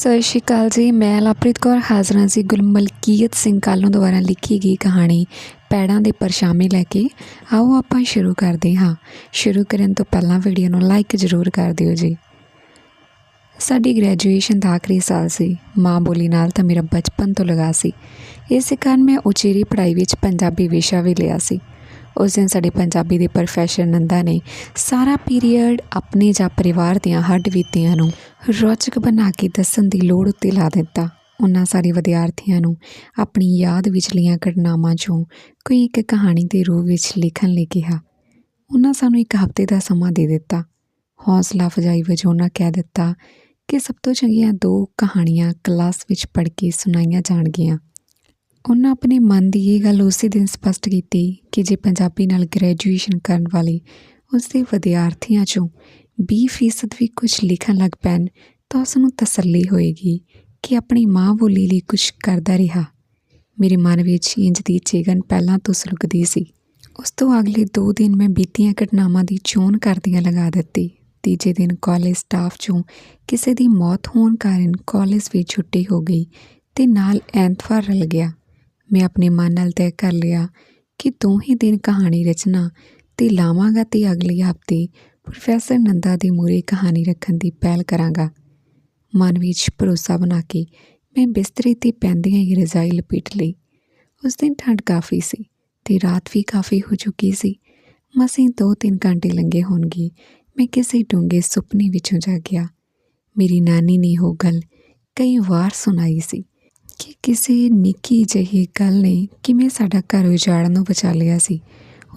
ਸਤਿ ਸ਼੍ਰੀ ਅਕਾਲ ਜੀ। ਮੈਂ ਲਪ੍ਰੀਤ ਕੌਰ, ਹਾਜ਼ਰ ਹਾਂ ਜੀ ਗੁਲਮਲਕੀਅਤ ਸਿੰਘ ਕਾਲੋਂ ਦੁਆਰਾ ਲਿਖੀ ਗਈ ਕਹਾਣੀ ਪੈੜਾਂ ਦੇ ਪਰਛਾਵੇਂ ਲੈ ਕੇ। ਆਓ ਆਪਾਂ ਸ਼ੁਰੂ ਕਰਦੇ ਹਾਂ। ਸ਼ੁਰੂ ਕਰਨ ਤੋਂ ਪਹਿਲਾਂ ਵੀਡੀਓ ਨੂੰ ਲਾਈਕ ਜ਼ਰੂਰ ਕਰ ਦਿਓ ਜੀ। ਸਾਡੀ ਗ੍ਰੈਜੂਏਸ਼ਨ ਦਾ ਆਖਰੀ ਸਾਲ ਸੀ। ਮਾਂ ਬੋਲੀ ਨਾਲ ਤਾਂ ਮੇਰਾ ਬਚਪਨ ਤੋਂ ਲਗਾ ਸੀ। ਇਸੇ ਕਾਰਨ ਮੈਂ ਉਚੇਰੀ ਪੜ੍ਹਾਈ ਵਿੱਚ ਪੰਜਾਬੀ ਵਿਸ਼ਾ ਵੀ ਲਿਆ ਸੀ। ਉਸ ਦਿਨ ਸਾਡੇ ਪੰਜਾਬੀ ਦੇ ਪ੍ਰੋਫੈਸਰ ਨੰਦਾ ਨੇ ਸਾਰਾ ਪੀਰੀਅਡ ਆਪਣੇ ਜਾਂ ਪਰਿਵਾਰ ਦੀਆਂ ਹੱਡ ਬੀਤੀਆਂ ਨੂੰ ਰੌਚਕ ਬਣਾ ਕੇ ਦੱਸਣ ਦੀ ਲੋੜ ਉੱਤੇ ਲਾ ਦਿੱਤਾ। ਉਹਨਾਂ ਸਾਰੇ ਵਿਦਿਆਰਥੀਆਂ ਨੂੰ ਆਪਣੀ ਯਾਦ ਵਿਚਲੀਆਂ ਘਟਨਾਵਾਂ 'ਚੋਂ ਕੋਈ ਇੱਕ ਕਹਾਣੀ ਦੇ ਰੂਪ ਵਿੱਚ ਲਿਖਣ ਲਈ ਕਿਹਾ। ਉਹਨਾਂ ਸਾਨੂੰ ਇੱਕ ਹਫ਼ਤੇ ਦਾ ਸਮਾਂ ਦੇ ਦਿੱਤਾ। ਹੌਸਲਾ ਅਫਜ਼ਾਈ ਵਜੋਂ ਉਹਨਾਂ ਕਹਿ ਦਿੱਤਾ ਕਿ ਸਭ ਤੋਂ ਚੰਗੀਆਂ ਦੋ ਕਹਾਣੀਆਂ ਕਲਾਸ ਵਿੱਚ ਪੜ੍ਹ ਕੇ ਸੁਣਾਈਆਂ ਜਾਣਗੀਆਂ। ਉਹਨਾਂ ਆਪਣੇ ਮਨ ਦੀ ਇਹ ਗੱਲ ਉਸੇ ਦਿਨ ਸਪਸ਼ਟ ਕੀਤੀ ਕਿ ਜੇ ਪੰਜਾਬੀ ਨਾਲ ਗ੍ਰੈਜੂਏਸ਼ਨ ਕਰਨ ਵਾਲੇ ਉਸ ਦੇ ਵਿਦਿਆਰਥੀਆਂ 'ਚੋਂ 20% ਵੀ ਕੁਝ ਲਿਖਣ ਲੱਗ ਪੈਣ ਤਾਂ ਉਸ ਨੂੰ ਤਸੱਲੀ ਹੋਏਗੀ ਕਿ ਆਪਣੀ ਮਾਂ ਬੋਲੀ ਲਈ ਕੁਝ ਕਰਦਾ ਰਿਹਾ। ਮੇਰੇ ਮਨ ਵਿੱਚ ਇੰਜ ਦੀ ਚੇਗਨ ਪਹਿਲਾਂ ਤੋਂ ਸੁਲਗਦੀ ਸੀ। ਉਸ ਤੋਂ ਅਗਲੇ 2 ਦਿਨ ਮੈਂ ਬੀਤੀਆਂ ਘਟਨਾਵਾਂ ਦੀ ਚੋਣ ਕਰਦੀਆਂ ਲਗਾ ਦਿੱਤੀ। ਤੀਜੇ ਦਿਨ ਕਾਲਜ ਸਟਾਫ 'ਚੋਂ ਕਿਸੇ ਦੀ ਮੌਤ ਹੋਣ ਕਾਰਨ ਕਾਲਜ ਵਿੱਚ ਛੁੱਟੀ ਹੋ ਗਈ ਤੇ ਨਾਲ ਐਤਵਾਰ ਰਲ ਗਿਆ। ਮੈਂ ਆਪਣੇ ਮਨ ਨਾਲ ਤੈਅ ਕਰ ਲਿਆ ਕਿ ਦੋ ਹੀ ਦਿਨ ਕਹਾਣੀ ਰਚਨਾ ਤੇ ਲਾਵਾਂਗਾ ਤੇ ਅਗਲੇ ਹਫ਼ਤੇ ਪ੍ਰੋਫੈਸਰ ਨੰਦਾ ਦੇ ਮੂਹਰੇ ਕਹਾਣੀ ਰੱਖਣ ਦੀ ਪਹਿਲ ਕਰਾਂਗਾ। ਮਨ ਵਿੱਚ ਭਰੋਸਾ ਬਣਾ ਕੇ ਮੈਂ ਬਿਸਤਰੇ ਤੇ ਪੈਂਦੀਆਂ ਹੀ ਰਜ਼ਾਈ ਲਪੇਟ ਲਈ। ਉਸ ਦਿਨ ਠੰਡ ਕਾਫੀ ਸੀ ਤੇ ਰਾਤ ਵੀ ਕਾਫੀ ਹੋ ਚੁੱਕੀ ਸੀ। ਮਸੀਂ ਦੋ ਤਿੰਨ ਘੰਟੇ ਲੰਘੇ ਹੋਣਗੇ, ਮੈਂ ਕਿਸੇ ਡੂੰਘੇ ਸੁਪਨੇ ਵਿੱਚੋਂ ਜਾਗਿਆ। ਮੇਰੀ ਨਾਨੀ ਨੇ ਉਹ ਗੱਲ ਕਈ ਵਾਰ ਸੁਣਾਈ ਸੀ। ਕਿ ਕਿਸੇ ਨਿੱਕੀ ਜਿਹੀ ਗੱਲ ਨੇ ਕਿਵੇਂ ਸਾਡਾ ਘਰ ਉਜਾੜਨ ਨੂੰ ਬਚਾ ਲਿਆ ਸੀ।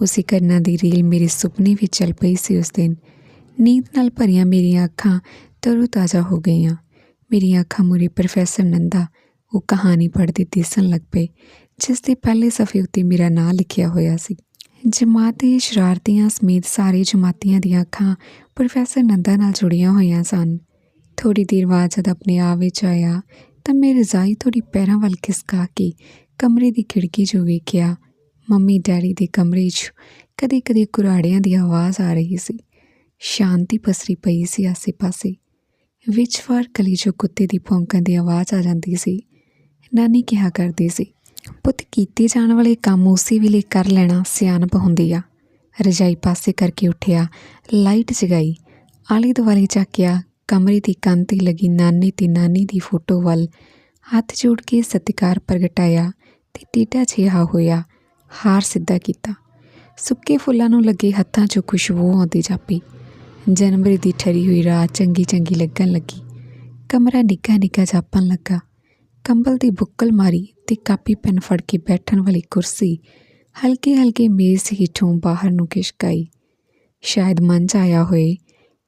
ਉਸੇ ਘਟਨਾ ਦੀ ਰੀਲ ਮੇਰੇ ਸੁਪਨੇ ਵਿੱਚ ਚੱਲ ਪਈ ਸੀ ਉਸ ਦਿਨ। ਨੀਂਦ ਨਾਲ ਭਰੀਆਂ ਮੇਰੀਆਂ ਅੱਖਾਂ ਤਰੋ ਤਾਜ਼ਾ ਹੋ ਗਈਆਂ। ਮੇਰੀਆਂ ਅੱਖਾਂ ਮੂਰੇ ਪ੍ਰੋਫੈਸਰ ਨੰਦਾ, ਉਹ ਕਹਾਣੀ ਪੜ੍ਹਦੇ ਦਿਸਣ ਲੱਗ ਪਏ, ਜਿਸ ਦੇ ਪਹਿਲੇ ਸਫ਼ੇ ਉੱਤੇ ਮੇਰਾ ਨਾਂ ਲਿਖਿਆ ਹੋਇਆ ਸੀ। ਜਮਾਤ ਦੇ ਸ਼ਰਾਰਤੀਆਂ ਸਮੇਤ ਸਾਰੇ ਜਮਾਤੀਆਂ ਦੀਆਂ ਅੱਖਾਂ ਪ੍ਰੋਫੈਸਰ ਨੰਦਾ ਨਾਲ ਜੁੜੀਆਂ ਹੋਈਆਂ ਸਨ। ਥੋੜੀ ਦੇਰ ਬਾਅਦ ਜਦ ਆਪਣੇ ਆਪ ਵਿੱਚ ਆਇਆ ਤਾਂ ਮੈਂ ਰਜ਼ਾਈ ਥੋੜੀ ਪੈਰਾਂ ਵੱਲ ਖਿਸਕਾ ਕੇ ਕਮਰੇ ਦੀ ਖਿੜਕੀ 'ਚੋਂ ਵੇਖਿਆ, ਮੰਮੀ ਡੈਡੀ ਦੇ ਕਮਰੇ 'ਚ ਕਦੇ ਕਦੇ ਕੁਰਾੜਿਆਂ ਦੀ ਆਵਾਜ਼ ਆ ਰਹੀ ਸੀ। ਸ਼ਾਂਤੀ ਪਸਰੀ ਪਈ ਸੀ ਆਸੇ-ਪਾਸੇ। ਵਿੱਚ ਵਾਰ ਕਲੀ ਜੋ ਕੁੱਤੇ ਦੀ ਭੌਂਕਣ ਦੀ ਆਵਾਜ਼ ਆ ਜਾਂਦੀ ਸੀ। ਨਾਨੀ ਕਿਹਾ ਕਰਦੀ ਸੀ, ਪੁੱਤ ਕੀਤੇ ਜਾਣ ਵਾਲੇ ਕੰਮ ਉਸੇ ਵੇਲੇ ਕਰ ਲੈਣਾ, ਸਿਆਣਪ ਹੁੰਦੀ ਆ। ਰਜਾਈ ਪਾਸੇ ਕਰਕੇ ਉੱਠਿਆ, ਲਾਈਟ ਜਗਾਈ ਆਲੇ ਦੁਆਲੇ ਚੱਕਿਆ ਕਮਰੇ ਦੀ ਕੰਧ ਤੇ ਲੱਗੀ ਨਾਨੇ ਤੇ ਨਾਨੀ ਦੀ ਫੋਟੋ ਵੱਲ ਹੱਥ ਜੋੜ ਕੇ ਸਤਿਕਾਰ ਪ੍ਰਗਟਾਇਆ ਤੇ ਟੇਢਾ ਜਿਹਾ ਹੋਇਆ, ਹਾਰ ਸਿੱਧਾ ਕੀਤਾ। ਸੁੱਕੇ ਫੁੱਲਾਂ ਨੂੰ ਲੱਗੇ ਹੱਥਾਂ 'ਚੋਂ ਖੁਸ਼ਬੂ ਆਉਂਦੀ ਜਾਪੀ। ਜਨਵਰੀ ਦੀ ਠਰੀ ਹੋਈ ਰਾਤ ਚੰਗੀ ਚੰਗੀ ਲੱਗਣ ਲੱਗੀ। ਕਮਰਾ ਨਿੱਘਾ ਨਿੱਘਾ ਜਾਪਣ ਲੱਗਾ। ਕੰਬਲ ਦੀ ਬੁੱਕਲ ਮਾਰੀ ਤੇ ਕਾਪੀ ਪੈਨ ਫੜ ਕੇ ਬੈਠਣ ਵਾਲੀ ਕੁਰਸੀ ਹਲਕੇ ਹਲਕੇ ਮੇਜ਼ ਹੇਠੋਂ ਬਾਹਰ ਨੂੰ ਖਿਸਕਾਈ। ਸ਼ਾਇਦ ਮਨ 'ਚ ਆਇਆ ਹੋਏ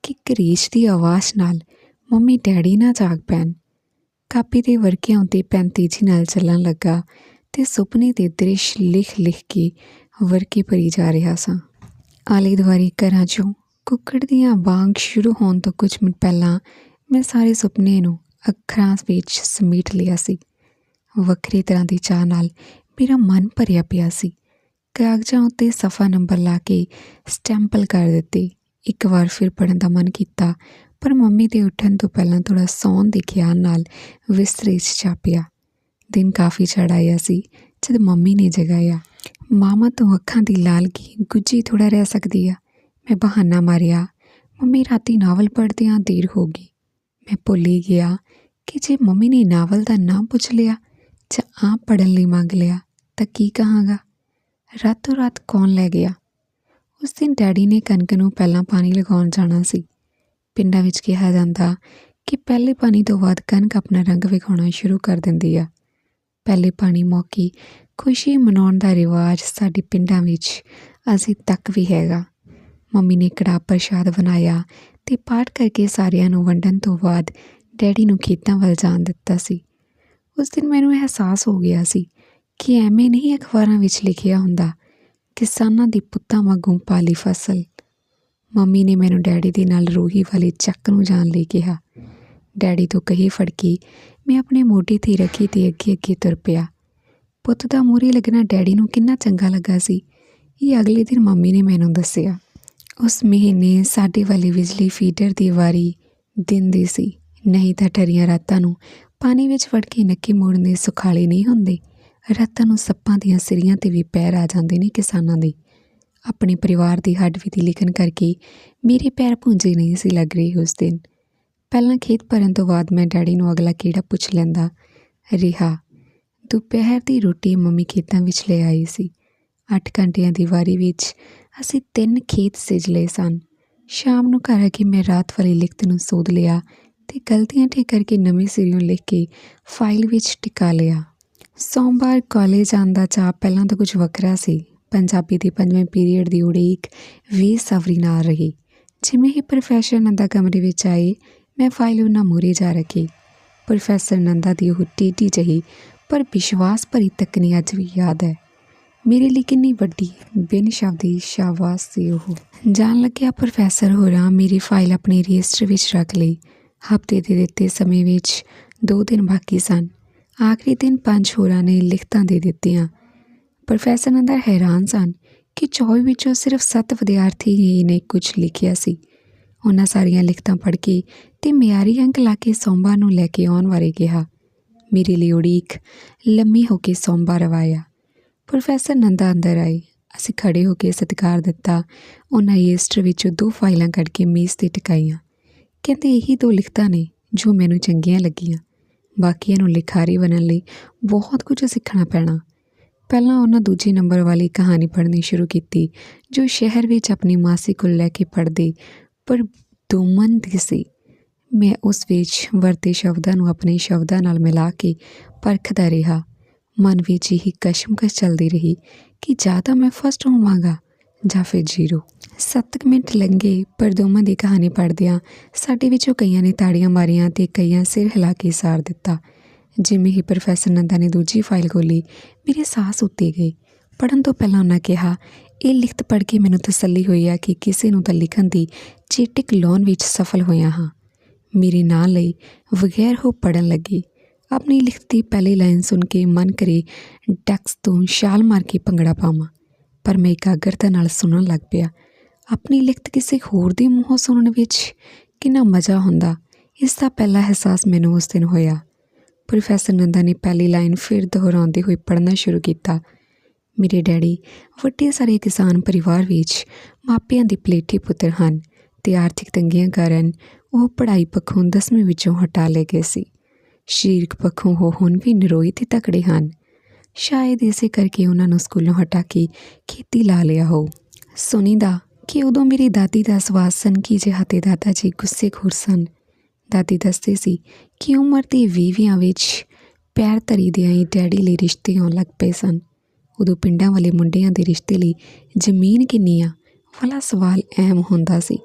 ਕਿ ਕਰੀਸ਼ ਦੀ ਆਵਾਜ਼ ਨਾਲ ਮੰਮੀ ਡੈਡੀ ਨਾ ਜਾਗ ਪੈਣ। ਕਾਪੀ ਦੇ ਵਰਕਿਆਂ ਉੱਤੇ ਪੈਨ ਤੇਜ਼ੀ ਨਾਲ ਚੱਲਣ ਲੱਗਾ ਤੇ ਸੁਪਨੇ ਦੇ ਦ੍ਰਿਸ਼ ਲਿਖ ਲਿਖ ਕੇ ਵਰਕੇ ਭਰੀ ਜਾ ਰਿਹਾ ਸਾਂ। ਆਲੇ ਦੁਆਲੇ ਘਰਾਂ 'ਚੋਂ ਕੁੱਕੜ ਦੀਆਂ ਬਾਂਗ ਸ਼ੁਰੂ ਹੋਣ ਤੋਂ ਕੁਝ ਮਿੰਟ ਪਹਿਲਾਂ ਮੈਂ ਸਾਰੇ ਸੁਪਨੇ ਨੂੰ ਅੱਖਰਾਂ ਵਿੱਚ ਸਮੇਟ ਲਿਆ ਸੀ। ਵੱਖਰੀ ਤਰ੍ਹਾਂ ਦੀ ਚਾਹ ਨਾਲ ਮੇਰਾ ਮਨ ਭਰਿਆ ਪਿਆ ਸੀ। ਕਾਗਜ਼ਾਂ ਉੱਤੇ ਸਫਾ ਨੰਬਰ ਲਾ ਕੇ ਸਟੈਂਪਲ ਕਰ ਦਿੱਤੇ। ਇੱਕ ਵਾਰ ਫਿਰ ਪੜਨ ਦਾ ਮਨ ਕੀਤਾ, ਪਰ ਮੰਮੀ ਦੇ ਉੱਠਣ ਤੋਂ ਪਹਿਲਾਂ ਥੋੜਾ ਸੌਣ ਦੇ ਖਿਆਲ ਨਾਲ ਵਿਸਤਰੇ 'ਚ ਛਾਪਿਆ। ਦਿਨ ਕਾਫੀ ਚੜ ਆਇਆ ਸੀ, ਜਦ ਮੰਮੀ ਨੇ ਜਗਾਇਆ। ਮਾਮਾ ਤੋਂ ਅੱਖਾਂ ਦੀ ਲਾਲਗੀ ਗੁੱਜੀ ਥੋੜਾ ਰਹਿ ਸਕਦੀ ਆ। ਮੈਂ ਬਹਾਨਾ ਮਾਰਿਆ, ਮੰਮੀ, ਰਾਤੀ ਨਾਵਲ ਪੜ੍ਹਦਿਆਂ ਦੇਰ ਹੋ ਗਈ। ਮੈਂ ਭੁੱਲ ਹੀ ਗਿਆ ਕਿ ਜੇ ਮੰਮੀ ਨੇ ਨਾਵਲ ਦਾ ਨਾਮ ਪੁੱਛ ਲਿਆ ਜਾਂ ਆਪ ਪੜਨ ਲਈ ਮੰਗ ਲਿਆ ਤਾਂ ਕੀ ਕਹਾਂਗਾ? ਰਾਤੋਂ ਰਾਤ ਕੌਣ ਲੈ ਗਿਆ? ਉਸ ਦਿਨ ਡੈਡੀ ਨੇ ਕਣਕ ਨੂੰ ਪਹਿਲਾਂ ਪਾਣੀ ਲਗਾਉਣ ਜਾਣਾ ਸੀ। ਪਿੰਡਾਂ ਵਿੱਚ ਕਿਹਾ ਜਾਂਦਾ ਕਿ ਪਹਿਲੇ ਪਾਣੀ ਤੋਂ ਬਾਅਦ ਕਣਕ ਆਪਣਾ ਰੰਗ ਵਿਖਾਉਣਾ ਸ਼ੁਰੂ ਕਰ ਦਿੰਦੀ ਆ। ਪਹਿਲੇ ਪਾਣੀ ਮੌਕੇ ਖੁਸ਼ੀ ਮਨਾਉਣ ਦਾ ਰਿਵਾਜ ਸਾਡੇ ਪਿੰਡਾਂ ਵਿੱਚ ਅਜੇ ਤੱਕ ਵੀ ਹੈਗਾ। ਮੰਮੀ ਨੇ ਕੜਾ ਪ੍ਰਸ਼ਾਦ ਬਣਾਇਆ ਤੇ ਪਾਠ ਕਰਕੇ ਸਾਰਿਆਂ ਨੂੰ ਵੰਡਣ ਤੋਂ ਬਾਅਦ ਡੈਡੀ ਨੂੰ ਖੇਤਾਂ ਵੱਲ ਜਾਣ ਦਿੱਤਾ ਸੀ। ਉਸ ਦਿਨ ਮੈਨੂੰ ਅਹਿਸਾਸ ਹੋ ਗਿਆ ਸੀ ਕਿ ਐਵੇਂ ਨਹੀਂ ਅਖਬਾਰਾਂ ਵਿੱਚ ਲਿਖਿਆ ਹੁੰਦਾ ਕਿਸਾਨਾਂ ਦੀ ਪੁੱਤਾਂ ਵਾਂਗੂ ਪਾਲੀ ਫਸਲ। ਮੰਮੀ ਨੇ ਮੈਨੂੰ ਡੈਡੀ ਦੇ ਨਾਲ ਰੋਹੀ ਵਾਲੇ ਚੱਕ ਨੂੰ ਜਾਣ ਲਈ ਕਿਹਾ। ਡੈਡੀ ਤੋਂ ਕਹੀ ਫੜਕੀ, ਮੈਂ ਆਪਣੇ ਮੋਢੇ ਤੇ ਰੱਖੀ ਤੇ ਅੱਗੇ ਅੱਗੇ ਤੁਰ ਪਿਆ। ਪੁੱਤ ਦਾ ਮੂਰੇ ਲੱਗਣਾ ਡੈਡੀ ਨੂੰ ਕਿੰਨਾ ਚੰਗਾ ਲੱਗਾ ਸੀ। ਇਹ ਅਗਲੇ ਦਿਨ ਮੰਮੀ ਨੇ ਮੈਨੂੰ ਦੱਸਿਆ। ਉਸ ਮਹੀਨੇ ਸਾਡੇ ਵਾਲੀ ਬਿਜਲੀ ਫੀਡਰ ਦੀ ਵਾਰੀ ਦਿਨ ਦੀ ਸੀ। ਨਹੀਂ ਤਾਂ ਠਰੀਆਂ ਰਾਤਾਂ ਨੂੰ ਪਾਣੀ ਵਿੱਚ ਵੜ ਕੇ ਨੱਕੇ ਮੋੜਨੇ ਸੁਖਾਲੇ ਨਹੀਂ ਹੁੰਦੇ। ਰਾਤਾਂ ਨੂੰ ਸੱਪਾਂ ਦੀਆਂ ਸਿਰੀਆਂ ਤੇ ਵੀ ਪੈਰ ਆ ਜਾਂਦੇ ਨੇ ਕਿਸਾਨਾਂ ਦੇ। ਆਪਣੇ ਪਰਿਵਾਰ ਦੀ ਹੱਡਬੀਤੀ ਲਿਖਣ ਕਰਕੇ ਮੇਰੇ ਪੈਰ ਪੁੰਜੇ ਨਹੀਂ ਸੀ ਲੱਗ ਰਹੇ ਉਸ ਦਿਨ। ਪਹਿਲਾਂ ਖੇਤ ਭਰਨ ਤੋਂ ਬਾਅਦ ਮੈਂ ਡੈਡੀ ਨੂੰ ਅਗਲਾ ਕਿਹੜਾ ਪੁੱਛ ਲੈਂਦਾ? ਰਿਹਾ। ਦੁਪਹਿਰ ਦੀ ਰੋਟੀ ਮੰਮੀ ਖੇਤਾਂ ਵਿੱਚ ਲੈ ਆਈ ਸੀ। 8 ਘੰਟਿਆਂ ਦੀ ਵਾਰੀ ਵਿੱਚ ਅਸੀਂ ਤਿੰਨ ਖੇਤ ਸਿਜ ਲਏ ਸਨ। ਸ਼ਾਮ ਨੂੰ ਘਰ ਆ ਕੇ ਮੈਂ ਰਾਤ ਵਾਲੀ ਲਿਖਤ ਨੂੰ ਸੋਧ ਲਿਆ ਤੇ ਗਲਤੀਆਂ ਠੀਕ ਕਰਕੇ ਨਵੇਂ ਸਿਰਿਓਂ ਲਿਖ ਕੇ ਫਾਈਲ ਵਿੱਚ ਟਿਕਾ ਲਿਆ। ਸੋਮਵਾਰ ਕਾਲਜ ਆਉਣ ਦਾ ਚਾਅ ਪਹਿਲਾਂ ਤਾਂ ਕੁਝ ਵੱਖਰਾ ਸੀ। ਪੰਜਾਬੀ ਦੇ ਪੰਜਵੇਂ ਪੀਰੀਅਡ ਦੀ ਉਡੀਕ ਵੀ ਸਵਰੀ ਨਾਲ ਰਹੀ। ਜਿਵੇਂ ਹੀ ਪ੍ਰੋਫੈਸਰ ਨੰਦਾ ਕਮਰੇ ਵਿੱਚ ਆਏ, ਮੈਂ ਫਾਈਲ ਉਹਨਾਂ ਮੂਹਰੇ ਜਾ ਰੱਖੀ। ਪ੍ਰੋਫੈਸਰ ਨੰਦਾ ਦੀ ਉਹ ਟੀਟੀ ਜਹੀ ਪਰ ਵਿਸ਼ਵਾਸ ਭਰੀ ਤੱਕਨੀ ਅੱਜ ਵੀ ਯਾਦ ਹੈ। ਮੇਰੇ ਲਈ ਕਿੰਨੀ ਵੱਡੀ ਬਿਨ ਸ਼ਬਦੀ ਸ਼ਾਬਾਸ਼ ਸੀ ਉਹ। ਜਾਣ ਲੱਗਿਆ ਪ੍ਰੋਫੈਸਰ ਹੋਰਾਂ ਮੇਰੀ ਫਾਈਲ ਆਪਣੇ ਰਜਿਸਟਰ ਵਿੱਚ ਰੱਖ ਲਈ। ਹਫ਼ਤੇ ਦੇ ਦਿੱਤੇ ਸਮੇਂ ਵਿੱਚ ਦੋ ਦਿਨ ਬਾਕੀ ਸਨ। ਆਖਰੀ ਦਿਨ ਪੰਜ ਹੋਰਾਂ ਨੇ ਲਿਖਤਾਂ ਦੇ ਦਿੱਤੀਆਂ। ਪ੍ਰੋਫੈਸਰ ਨੰਦਾ ਹੈਰਾਨ ਸਨ ਕਿ 24 ਵਿੱਚੋਂ ਸਿਰਫ 7 ਵਿਦਿਆਰਥੀ ਹੀ ਨੇ ਕੁਝ ਲਿਖਿਆ ਸੀ। ਉਹਨਾਂ ਸਾਰੀਆਂ ਲਿਖਤਾਂ ਪੜ੍ਹ ਕੇ ਤੇ ਮਿਆਰੀ ਅੰਕ ਲਾ ਕੇ ਸੋਮਵਾਰ ਨੂੰ ਲੈ ਕੇ ਆਉਣ ਬਾਰੇ ਕਿਹਾ। ਮੇਰੇ ਲਈ ਉਡੀਕ ਲੰਮੀ ਹੋ ਕੇ ਸੋਮਵਾਰ ਆਇਆ ਪ੍ਰੋਫੈਸਰ ਨੰਦਾ ਅੰਦਰ ਆਏ। ਅਸੀਂ ਖੜੇ ਹੋ ਕੇ ਸਤਿਕਾਰ ਦਿੱਤਾ। ਉਹਨਾਂ ਰਜਿਸਟਰ ਵਿੱਚੋਂ ਦੋ ਫਾਈਲਾਂ ਕੱਢ ਕੇ ਮੇਜ਼ ਤੇ ਟਿਕਾਈਆਂ। ਕਹਿੰਦੇ ਇਹੀ ਦੋ ਲਿਖਤਾਂ ਨੇ ਜੋ ਮੈਨੂੰ ਚੰਗੀਆਂ ਲੱਗੀਆਂ। ਬਾਕੀਆਂ ਨੂੰ ਲਿਖਾਰੀ ਬਣਨ ਲਈ ਬਹੁਤ ਕੁਝ ਸਿੱਖਣਾ ਪੈਣਾ। ਪਹਿਲਾਂ ਉਹਨਾਂ ਦੂਜੇ ਨੰਬਰ ਵਾਲੀ ਕਹਾਣੀ ਪੜ੍ਹਨੀ ਸ਼ੁਰੂ ਕੀਤੀ, ਜੋ ਸ਼ਹਿਰ ਵਿੱਚ ਆਪਣੀ ਮਾਸੀ ਕੋਲ ਲੈ ਕੇ ਪੜ੍ਹਦੇ, ਪਰ ਦੋਮਨ ਦੀ ਸੀ। ਮੈਂ ਉਸ ਵਿੱਚ ਵਰਤੇ ਸ਼ਬਦਾਂ ਨੂੰ ਆਪਣੇ ਸ਼ਬਦਾਂ ਨਾਲ ਮਿਲਾ ਕੇ ਪਰਖਦਾ ਰਿਹਾ। ਮਨ ਵਿੱਚ ਹੀ ਕਸ਼ਮਕਸ਼ ਚੱਲਦੀ ਰਹੀ ਕਿ ਜਾਂ ਤਾਂ ਮੈਂ ਫਸਟ ਹੋਵਾਂਗਾ ਜਾਂ ਫਿਰ ਜ਼ੀਰੋ। ਸੱਤ ਕੁ ਮਿੰਟ ਲੰਘੇ, ਪਰ ਦੋਵਾਂ ਦੀ ਕਹਾਣੀ ਪੜ੍ਹਦਿਆਂ ਸਾਡੇ ਵਿੱਚੋਂ ਕਈਆਂ ਨੇ ਤਾੜੀਆਂ ਮਾਰੀਆਂ ਤੇ ਕਈਆਂ ਸਿਰ ਹਿਲਾ ਕੇ ਸਾਰ ਦਿੱਤਾ। ਜਿਵੇਂ ਹੀ ਪ੍ਰੋਫੈਸਰ ਨੰਦਾ ਨੇ ਦੂਜੀ ਫਾਈਲ ਖੋਲੀ ਮੇਰੇ ਸਾਹ ਉੱਤੇ ਗਏ। ਪੜਨ ਤੋਂ ਪਹਿਲਾਂ ਉਹਨਾਂ ਕਿਹਾ, ਇਹ ਲਿਖਤ ਪੜ੍ਹ ਕੇ ਮੈਨੂੰ ਤਸੱਲੀ ਹੋਈ ਆ ਕਿ ਕਿਸੇ ਨੂੰ ਤਾਂ ਲਿਖਣ ਦੀ ਚੀਟਿਕ ਲਾਉਣ ਵਿੱਚ ਸਫਲ ਹੋਇਆ ਹਾਂ। ਮੇਰੇ ਨਾਂ ਲਈ ਵਗੈਰ ਹੋ ਪੜਨ ਲੱਗੀ, ਆਪਣੀ ਲਿਖਤ ਦੀ ਪਹਿਲੀ ਲਾਈਨ ਸੁਣ ਕੇ ਮਨ ਕਰੇ, ਡੈਕਸ ਤੋਂ ਛਾਲ ਮਾਰ ਕੇ ਭੰਗੜਾ ਪਾਵਾਂ। ਪਰ ਮੈਂ ਇਕਾਗਰਤਾ ਨਾਲ ਸੁਣਨ ਲੱਗ ਪਿਆ। ਆਪਣੀ ਲਿਖਤ ਕਿਸੇ ਹੋਰ ਦੇ ਮੂੰਹੋਂ ਸੁਣਨ ਵਿੱਚ ਕਿੰਨਾ ਮਜ਼ਾ ਹੁੰਦਾ, ਇਸ ਦਾ ਪਹਿਲਾ ਅਹਿਸਾਸ ਮੈਨੂੰ ਉਸ ਦਿਨ ਹੋਇਆ। ਪ੍ਰੋਫੈਸਰ ਨੰਦਾ ਨੇ ਪਹਿਲੀ ਲਾਈਨ ਫਿਰ ਦੁਹਰਾਉਂਦੇ ਹੋਏ ਪੜ੍ਹਨਾ ਸ਼ੁਰੂ ਕੀਤਾ। ਮੇਰੇ ਡੈਡੀ, ਵੱਡੇ ਸਾਰੇ ਕਿਸਾਨ ਪਰਿਵਾਰ ਵਿੱਚ ਮਾਪਿਆਂ ਦੇ ਪਲੇਠੇ ਪੁੱਤਰ ਹਨ ਤੇ ਆਰਥਿਕ ਤੰਗੀਆਂ ਕਾਰਨ ਉਹ ਪੜ੍ਹਾਈ ਪੱਖੋਂ ਦਸਵੀਂ ਵਿੱਚੋਂ ਹਟਾ ਲਏ ਗਏ ਸੀ। ਸਰੀਰਕ ਪੱਖੋਂ ਉਹ ਹੁਣ ਵੀ ਨਿਰੋਈ ਤੇ ਤਕੜੇ ਹਨ। ਸ਼ਾਇਦ ਇਸੇ ਕਰਕੇ ਉਹਨਾਂ ਨੂੰ ਸਕੂਲੋਂ ਹਟਾ ਕੇ ਖੇਤੀ ਲਾ ਲਿਆ ਹੋ। ਸੁਨੀਦਾ ਕਿ ਉਦੋਂ ਮੇਰੀ ਦਾਦੀ ਦਾ ਸਵਾਸ ਸਨ ਕਿ ਜਿਹਾ ਹਤੇ ਦਾਦਾ ਜੀ ਗੁੱਸੇ ਖੁਰ ਸਨ? ਦਾਦੀ ਦੱਸਦੇ ਸੀ ਕਿ ਉਮਰ ਦੀ ਵੀਵਿਆਂ ਵਿੱਚ ਪੈਰ ਧਰੀ ਦੇ ਆਈ ਡੈਡੀ ਲਈ ਰਿਸ਼ਤੇ ਆਉਣ ਲੱਗ ਪਏ ਸਨ। ਉਦੋਂ ਪਿੰਡਾਂ ਵਾਲੇ ਮੁੰਡਿਆਂ ਦੇ ਰਿਸ਼ਤੇ ਲਈ ਜ਼ਮੀਨ ਕਿੰਨੀ ਆ? ਵਾਲਾ ਸਵਾਲ ਅਹਿਮ ਹੁੰਦਾ ਸੀ।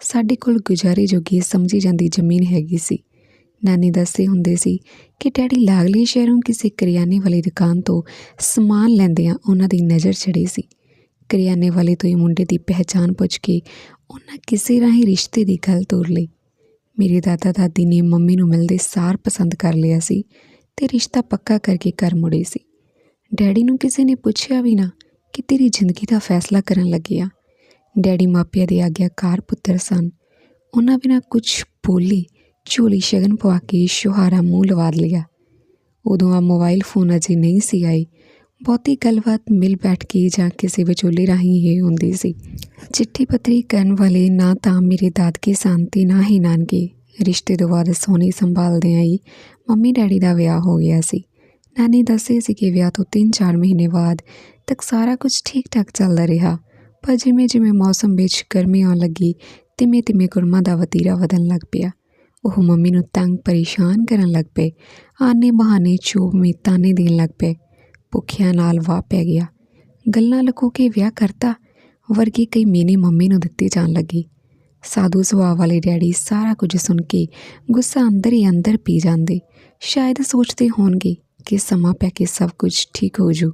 ਸਾਡੇ ਕੋਲ ਗੁਜ਼ਾਰੇ ਜੋਗੀ ਸਮਝੀ ਜਾਂਦੀ ਜ਼ਮੀਨ ਹੈਗੀ ਸੀ। ਨਾਨੀ ਦੱਸਦੇ ਹੁੰਦੇ ਸੀ ਕਿ ਡੈਡੀ ਲਾਗਲੇ ਸ਼ਹਿਰੋਂ ਕਿਸੇ ਕਰਿਆਨੇ ਵਾਲੀ ਦੁਕਾਨ ਤੋਂ ਸਮਾਨ ਲੈਂਦਿਆਂ ਉਹਨਾਂ ਦੀ ਨਜ਼ਰ ਚੜੀ ਸੀ। ਕਰਿਆਨੇ ਵਾਲੇ ਤੋਂ ਹੀ ਮੁੰਡੇ ਦੀ ਪਹਿਚਾਣ ਪੁੱਛ ਕੇ ਉਹਨਾਂ ਕਿਸੇ ਰਾਹੀਂ ਰਿਸ਼ਤੇ ਦੀ ਗੱਲ ਤੋਰ ਲਈ। ਮੇਰੇ ਦਾਦਾ ਦਾਦੀ ਨੇ ਮੰਮੀ ਨੂੰ ਮਿਲਦੇ ਸਾਰ ਪਸੰਦ ਕਰ ਲਿਆ ਸੀ ਤੇ ਰਿਸ਼ਤਾ ਪੱਕਾ ਕਰਕੇ ਘਰ ਮੁੜੇ ਸੀ। ਡੈਡੀ ਨੂੰ ਕਿਸੇ ਨੇ ਪੁੱਛਿਆ ਵੀ ਨਾ ਕਿ ਤੇਰੀ ਜ਼ਿੰਦਗੀ ਦਾ ਫੈਸਲਾ ਕਰਨ ਲੱਗੇ ਆ ਡੈਡੀ ਮਾਪਿਆਂ ਦੇ ਆਗਿਆਕਾਰ ਪੁੱਤਰ ਸਨ। ਉਹਨਾਂ ਬਿਨਾਂ ਕੁਝ ਬੋਲੀ ਝੋਲੀ ਸ਼ਗਨ ਪਵਾ ਕੇ ਸ਼ੁਹਾਰਾ ਮੂੰਹ ਲਵਾ ਲਿਆ। ਉਦੋਂ ਆ ਮੋਬਾਈਲ ਫੋਨ ਅਜੇ ਨਹੀਂ ਸੀ ਆਈ। ਬਹੁਤੀ ਗੱਲਬਾਤ ਮਿਲ ਬੈਠ ਕੇ ਜਾਂ ਕਿਸੇ ਵਿਚੋਲੇ ਰਾਹੀਂ ਹੀ ਹੁੰਦੀ ਸੀ। ਚਿੱਠੀ ਪੱਤਰੀ ਕਰਨ ਵਾਲੇ ਨਾ ਤਾਂ ਮੇਰੇ ਦਾਦਕੇ ਸਨ ਤੇ ਨਾ ਹੀ ਨਾਨਕੇ। ਰਿਸ਼ਤੇ ਤੋਂ ਬਾਅਦ ਸੋਨੀ ਸੰਭਾਲਦੇ ਆਈ ਮੰਮੀ ਡੈਡੀ ਦਾ ਵਿਆਹ ਹੋ ਗਿਆ ਸੀ। ਨਾਨੀ ਦੱਸੇ ਸੀ ਕਿ ਵਿਆਹ ਤੋਂ 3-4 ਮਹੀਨੇ ਬਾਅਦ ਤੱਕ ਸਾਰਾ ਕੁਝ ਠੀਕ ਠਾਕ ਚੱਲਦਾ ਰਿਹਾ। ਪਰ ਜਿਵੇਂ ਜਿਵੇਂ ਮੌਸਮ ਵਿੱਚ ਗਰਮੀ ਆਉਣ ਲੱਗੀ ਤਿਵੇਂ ਤਿਵੇਂ ਗੁਰਮਾ ਦਾ ਵਤੀਰਾ ਵਧਣ ਲੱਗ ਪਿਆ। ਉਹ ਮੰਮੀ ਨੂੰ ਤੰਗ ਪਰੇਸ਼ਾਨ ਕਰਨ ਲੱਗ ਪਏ। ਆਨੇ ਬਹਾਨੇ ਚੋਬ ਮੇ ਤਾਨੇ ਦੇਣ ਲੱਗ ਪਏ। ਭੁੱਖਿਆਂ ਨਾਲ ਵਾਹ ਪੈ ਗਿਆ। ਗੱਲਾਂ ਲਕੋ ਕੇ ਵਿਆਹ ਕਰਤਾ। ਵਰਗੀ ਕਈ ਮੀਨੇ ਮੰਮੀ ਨੂੰ ਦਿੱਤੀ ਜਾਣ ਲੱਗੀ। ਸਾਧੂ ਸੁਭਾਅ ਵਾਲੇ ਡੈਡੀ ਸਾਰਾ ਕੁਝ ਸੁਣ ਕੇ ਗੁੱਸਾ ਅੰਦਰ ਹੀ ਅੰਦਰ ਪੀ ਜਾਂਦੇ। ਸ਼ਾਇਦ ਸੋਚਦੇ ਹੋਣਗੇ ਕਿ ਸਮਾਂ ਪੈ ਕੇ ਸਭ ਕੁਝ ਠੀਕ ਹੋ ਜੂ।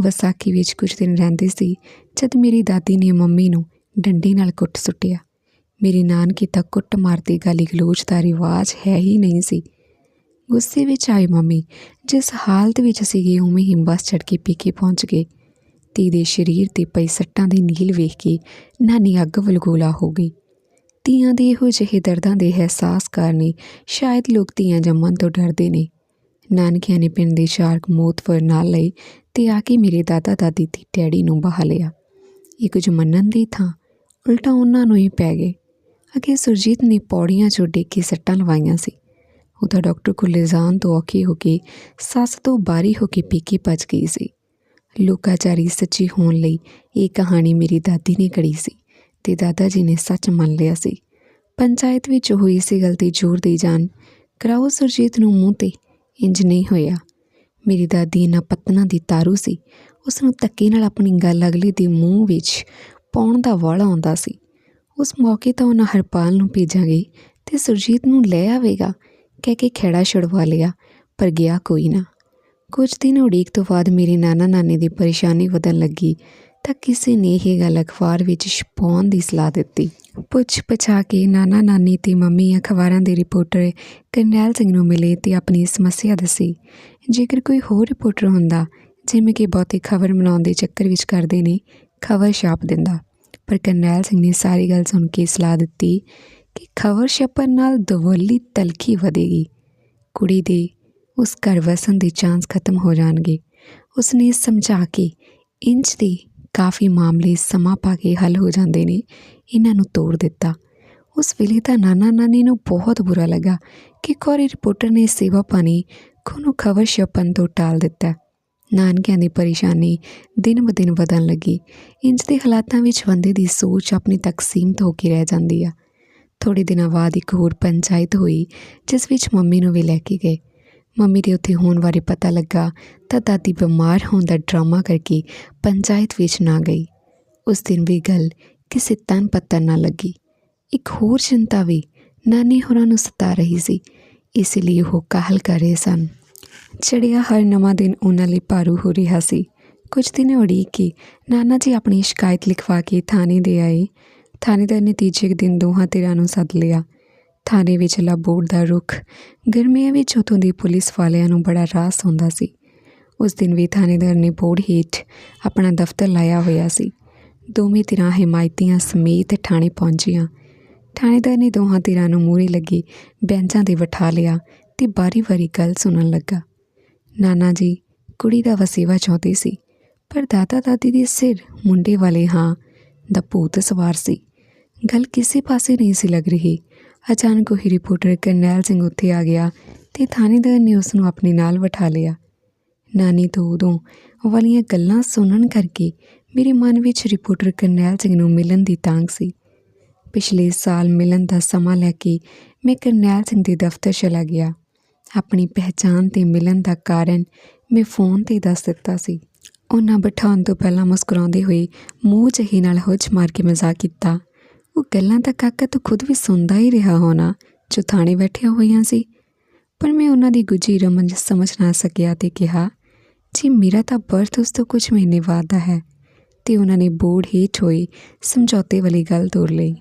ਵਿਸਾਖੀ ਵਿੱਚ ਕੁਝ ਦਿਨ ਰਹਿੰਦੇ ਸੀ, ਜਦ ਮੇਰੀ ਦਾਦੀ ਨੇ ਮੰਮੀ ਨੂੰ ਡੰਡੇ ਨਾਲ ਕੁੱਟ ਸੁੱਟਿਆ। ਮੇਰੀ ਨਾਨਕੀ ਤਾਂ ਕੁੱਟ ਮਾਰਦੀ ਗਾਲੀ ਗਲੋਚ ਦਾ ਰਿਵਾਜ ਹੈ ਹੀ ਨਹੀਂ ਸੀ। ਗੁੱਸੇ ਵਿੱਚ ਆਈ ਮੰਮੀ, ਜਿਸ ਹਾਲਤ ਵਿੱਚ ਸੀਗੀ ਉਵੇਂ ਹੀ ਬੱਸ ਚੜ ਕੇ ਪੀਕੇ ਪਹੁੰਚ ਗਏ। ਧੀ ਦੇ ਸਰੀਰ ਤੇ ਪਈ ਸੱਟਾਂ ਦੀ ਨੀਲ ਵੇਖ ਕੇ ਨਾਨੀ ਅੱਗ ਵਲਗੋਲਾ ਹੋ ਗਈ। ਧੀਆਂ ਦੇ ਇਹੋ ਜਿਹੇ ਦਰਦਾਂ ਦੇ ਅਹਿਸਾਸ ਕਰਨੀ ਸ਼ਾਇਦ ਲੋਕ ਧੀਆਂ ਜੰਮਣ ਤੋਂ ਡਰਦੇ ਨੇ। ਨਾਨਕਿਆਂ ਨੇ ਪਿੰਡ ਦੇ ਸ਼ਾਰਕ ਮੋਤਵਰ ਨਾਲ ਲਈ ਤੇ ਆ ਕੇ ਮੇਰੇ ਦਾਦਾ ਦਾਦੀ ਦੀ ਡੈਡੀ ਨੂੰ ਬਹਾ ਲਿਆ। ਇੱਕ ਕੁਝ ਦੀ ਥਾਂ, ਉਲਟਾ ਉਹਨਾਂ ਨੂੰ ਹੀ ਪੈ ਗਏ। ਅਗੇ ਸੁਰਜੀਤ ਨੇ ਪੌੜੀਆਂ ਚੋਂ ਡਿੱਗ ਸੱਟਾਂ ਲਵਾਈਆਂ ਸੀ। ਉਹ ਤਾਂ ਡਾਕਟਰ ਕੋਲ ਲਿਜਾਣ ਤੋਂ ਔਖੀ ਹੋ ਕੇ ਸੱਸ ਤੋਂ ਬਾਰੀ ਹੋ ਕੇ ਪੀਕੇ ਭੱਜ ਗਈ ਸੀ। ਲੋਕਾਚਾਰੀ ਸੱਚੀ ਹੋਣ ਲਈ ਇਹ ਕਹਾਣੀ ਮੇਰੀ ਦਾਦੀ ਨੇ ਕੜੀ ਸੀ ਤੇ ਦਾਦਾ ਜੀ ਨੇ ਸੱਚ ਮੰਨ ਲਿਆ ਸੀ। ਪੰਚਾਇਤ ਵਿੱਚ ਹੋਈ ਸੀ ਗਲਤੀ ਜ਼ੋਰ ਦੇ ਜਾਣ, ਕਰਾਓ ਸੁਰਜੀਤ ਨੂੰ ਮੂੰਹ ਤੇ ਇੰਜ ਨਹੀਂ ਹੋਇਆ। ਮੇਰੀ ਦਾਦੀ ਨਾ ਪਤਨਾ ਦੀ ਤਾਰੂ ਸੀ, ਉਸ ਨੂੰ ਧੱਕੇ ਨਾਲ ਆਪਣੀ ਗੱਲ ਅਗਲੇ ਦੇ ਮੂੰਹ ਵਿੱਚ ਪਾਉਣ ਦਾ ਵਾਲਾ ਆਉਂਦਾ ਸੀ। ਉਸ ਮੌਕੇ ਤਾਂ ਉਹਨਾਂ ਹਰਪਾਲ ਨੂੰ ਭੇਜਾਂਗੇ ਤੇ ਸੁਰਜੀਤ ਨੂੰ ਲੈ ਆਵੇਗਾ, ਕਹਿ ਕੇ ਖੇੜਾ ਛੁਡਵਾ ਲਿਆ, ਪਰ ਗਿਆ ਕੋਈ ਨਾ। ਕੁਝ ਦਿਨ ਉਡੀਕ ਤੋਂ ਬਾਅਦ ਮੇਰੇ ਨਾਨਾ ਨਾਨੀ ਦੀ ਪਰੇਸ਼ਾਨੀ ਵਧਣ ਲੱਗੀ, ਤਾਂ ਕਿਸੇ ਨੇ ਇਹ ਗੱਲ ਅਖਬਾਰ ਵਿੱਚ ਛਪਾਉਣ ਦੀ ਸਲਾਹ ਦਿੱਤੀ। ਪੁੱਛ ਪਛਾ ਕੇ ਨਾਨਾ ਨਾਨੀ ਤੇ ਮੰਮੀ ਅਖਬਾਰਾਂ ਦੇ ਰਿਪੋਰਟਰ ਕਰਨੈਲ ਸਿੰਘ ਨੂੰ ਮਿਲੇ ਤੇ ਆਪਣੀ ਸਮੱਸਿਆ ਦੱਸੀ। ਜੇਕਰ ਕੋਈ ਹੋਰ ਰਿਪੋਰਟਰ ਹੁੰਦਾ, ਜਿਵੇਂ ਕਿ ਬਹੁਤੇ ਖਬਰ ਬਣਾਉਣ ਦੇ ਚੱਕਰ ਵਿੱਚ ਕਰਦੇ ਨੇ, ਖਬਰ ਛਾਪ ਦਿੰਦਾ। ਪਰ ਕਰਨੈਲ ਸਿੰਘ ਨੇ ਸਾਰੀ ਗੱਲ ਸੁਣ ਕੇ ਸਲਾਹ ਦਿੱਤੀ ਕਿ ਖਬਰ ਛਪਣ ਨਾਲ ਦਵੱਲੀ ਤਲਖੀ ਵਧੇਗੀ। ਕੁੜੀ ਦੇ ਉਸ ਘਰ ਵਸਣ ਦੇ ਚਾਂਸ ਖਤਮ ਹੋ ਜਾਣਗੇ। ਉਸਨੇ ਸਮਝਾ ਕੇ ਇੰਚ ਦੇ ਕਾਫੀ ਮਾਮਲੇ ਸਮਾਂ ਪਾ ਕੇ ਹੱਲ ਹੋ ਜਾਂਦੇ ਨੇ, ਇਹਨਾਂ ਨੂੰ ਤੋੜ ਦਿੱਤਾ। ਉਸ ਵੇਲੇ ਤਾਂ ਨਾਨਾ ਨਾਨੀ ਨੂੰ ਬਹੁਤ ਬੁਰਾ ਲੱਗਾ ਕਿ ਕੋਰੀ ਰਿਪੋਰਟਰ ਨੇ ਸੇਵਾ ਪਾਣੀ ਨੂੰ ਖਬਰ ਛਪਣ ਤੋਂ ਟਾਲ ਦਿੱਤਾ। ਨਾਨਕਿਆਂ ਦੀ ਪਰੇਸ਼ਾਨੀ ਦਿਨ ਬ ਦਿਨ ਵਧਣ ਲੱਗੀ। ਇੰਜ ਦੇ ਹਾਲਾਤਾਂ ਵਿੱਚ ਬੰਦੇ ਦੀ ਸੋਚ ਆਪਣੀ ਤੱਕ ਸੀਮਤ ਹੋ ਕੇ ਰਹਿ ਜਾਂਦੀ ਆ। ਥੋੜੇ ਦਿਨਾਂ ਬਾਅਦ ਇੱਕ ਹੋਰ ਪੰਚਾਇਤ ਹੋਈ, ਜਿਸ ਵਿੱਚ ਮੰਮੀ ਨੂੰ ਵੀ ਲੈ ਕੇ ਗਏ। ਮੰਮੀ ਦੇ ਉੱਥੇ ਹੋਣ ਬਾਰੇ ਪਤਾ ਲੱਗਾ ਤਾਂ ਦਾਦੀ ਬਿਮਾਰ ਹੋਣ ਦਾ ਡਰਾਮਾ ਕਰਕੇ ਪੰਚਾਇਤ ਵਿੱਚ ਨਾ ਗਈ। ਉਸ ਦਿਨ ਵੀ ਗੱਲ ਕਿਸੇ ਤਨ ਪੱਤਰ ਨਾ ਲੱਗੀ। ਇੱਕ ਹੋਰ ਚਿੰਤਾ ਵੀ ਨਾਨੀ ਹੋਰਾਂ ਨੂੰ ਸਤਾ ਰਹੀ ਸੀ, ਇਸ ਲਈ ਉਹ ਕਾਹਲ ਕਰ ਰਹੇ ਸਨ। ਚੜਿਆ ਹਰ ਨਵਾਂ ਦਿਨ ਉਹਨਾਂ ਲਈ ਭਾਰੂ ਹੋ ਰਿਹਾ ਸੀ। ਕੁਝ ਦਿਨ ਉਡੀਕ ਕੇ ਨਾਨਾ ਜੀ ਆਪਣੀ ਸ਼ਿਕਾਇਤ ਲਿਖਵਾ ਕੇ ਥਾਣੇ ਦੇ ਆਏ। ਥਾਣੇਦਾਰ ਨੇ ਤੀਜੇ ਕੁ ਦਿਨ ਦੋਹਾਂ ਧਿਰਾਂ ਨੂੰ ਸੱਦ ਲਿਆ। ਥਾਣੇ ਵਿਚਲਾ ਬੋਰਡ ਦਾ ਰੁੱਖ, ਗਰਮੀਆਂ ਵਿੱਚ ਉਥੋਂ ਦੀ ਪੁਲਿਸ ਵਾਲਿਆਂ ਨੂੰ ਬੜਾ ਰਾਸ ਹੁੰਦਾ ਸੀ। ਉਸ ਦਿਨ ਵੀ ਥਾਣੇਦਾਰ ਨੇ ਬੋਰਡ ਹੇਠ ਆਪਣਾ ਦਫ਼ਤਰ ਲਾਇਆ ਹੋਇਆ ਸੀ। ਦੋਵੇਂ ਧਿਰਾਂ ਹਿਮਾਇਤੀਆਂ ਸਮੇਤ ਥਾਣੇ ਪਹੁੰਚੀਆਂ। ਥਾਣੇਦਾਰ ਨੇ ਦੋਹਾਂ ਧਿਰਾਂ ਨੂੰ ਮੂਹਰੇ ਲੱਗੀ ਬੈਂਚਾਂ ਤੇ ਬਿਠਾ ਲਿਆ ਤੇ ਬਾਰੀ-ਬਾਰੀ ਗੱਲ ਸੁਣਨ ਲੱਗਾ। ਨਾਨਾ ਜੀ ਕੁੜੀ ਦਾ ਵਸੇਵਾ ਚਾਹੁੰਦੇ ਸੀ, ਪਰ ਦਾਦਾ ਦਾਦੀ ਦੇ ਸਿਰ ਮੁੰਡੇ ਵਾਲੇ ਹਾਂ ਦਾ ਭੂਤ ਸਵਾਰ ਸੀ। ਗੱਲ ਕਿਸੇ ਪਾਸੇ ਨਹੀਂ ਸੀ ਲੱਗ ਰਹੀ। ਅਚਾਨਕ ਉਹ ਰਿਪੋਰਟਰ ਕਰਨੈਲ ਸਿੰਘ ਉੱਥੇ ਆ ਗਿਆ ਤੇ ਥਾਣੇਦਾਰ ਨੇ ਉਸ ਨੂੰ ਆਪਣੇ ਨਾਲ ਬਿਠਾ ਲਿਆ। ਨਾਨੀ ਤੋਂ ਉਦੋਂ ਵਾਲੀਆਂ ਗੱਲਾਂ ਸੁਣਨ ਕਰਕੇ ਮੇਰੇ ਮਨ ਵਿੱਚ ਰਿਪੋਰਟਰ ਕਰਨੈਲ ਸਿੰਘ ਨੂੰ ਮਿਲਣ ਦੀ ਤਾਂਗ ਸੀ। ਪਿਛਲੇ ਸਾਲ ਮਿਲਣ ਦਾ ਸਮਾਂ ਲੈ ਕੇ ਮੈਂ ਕਰਨੈਲ ਸਿੰਘ ਦੇ ਦਫ਼ਤਰ ਚਲਾ ਗਿਆ। ਆਪਣੀ ਪਹਿਚਾਣ ਤੇ ਮਿਲਣ ਦਾ ਕਾਰਨ ਮੈਂ ਫੋਨ ਤੇ ਦੱਸ ਦਿੱਤਾ ਸੀ। ਉਹਨਾਂ ਬਿਠਾਉਣ ਤੋਂ ਪਹਿਲਾਂ ਮੁਸਕਰਾਉਂਦੇ ਹੋਏ ਮੂੰਹ ਜਿਹੇ ਨਾਲ ਹੁੱਜ ਮਾਰ ਕੇ ਮਜ਼ਾਕ ਕੀਤਾ। ਉਹ ਗੱਲਾਂ ਤਾਂ ਕਾਕਾ ਤੂੰ ਖੁਦ ਵੀ ਸੁਣਦਾ ਹੀ ਰਿਹਾ ਹੋਣਾ, ਜੋ ਥਾਣੇ ਬੈਠੀਆਂ ਹੋਈਆਂ ਸੀ। ਪਰ ਮੈਂ ਉਹਨਾਂ ਦੀ ਗੁੱਜੀ ਰਮਨ ਸਮਝ ਨਾ ਸਕਿਆ ਤੇ ਕਿਹਾ, ਜੀ, ਮੇਰਾ ਤਾਂ ਬਰਥ ਉਸ ਤੋਂ ਕੁਝ ਮਹੀਨੇ ਬਾਅਦ ਦਾ ਹੈ। ਤੇ ਉਹਨਾਂ ਨੇ ਬੋਰਡ ਹੇਠ ਹੋਈ ਸਮਝੌਤੇ ਵਾਲੀ ਗੱਲ ਤੋਰ ਲਈ।